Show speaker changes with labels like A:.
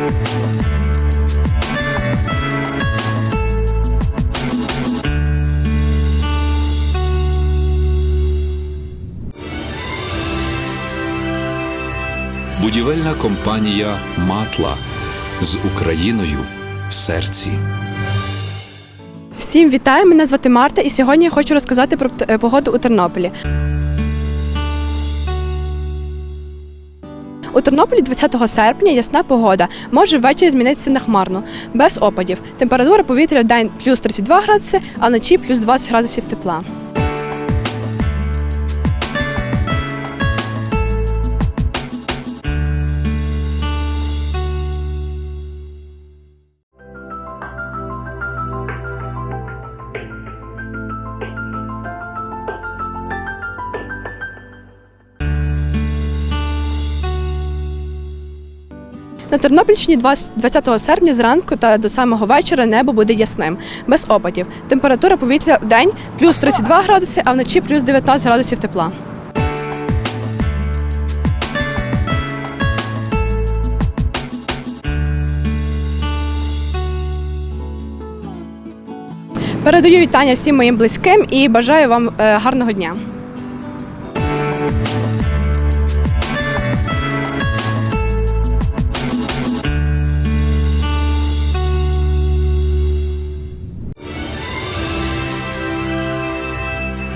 A: Будівельна компанія Матла з Україною в серці.
B: Всім вітаю! Мене звати Марта, і сьогодні я хочу розказати про е, погоду у Тернополі. У Тернополі 20 серпня ясна погода. Може ввечері змінитися на хмарно, без опадів. Температура повітря в день плюс 32 градуси, а вночі плюс 20 градусів тепла. На Тернопільщині 20 20 серпня зранку та до самого вечора небо буде ясним, без опадів. Температура повітря в день плюс 32 градуси, а вночі плюс 19 градусів тепла. Передаю вітання всім моїм близьким і бажаю вам е, гарного дня.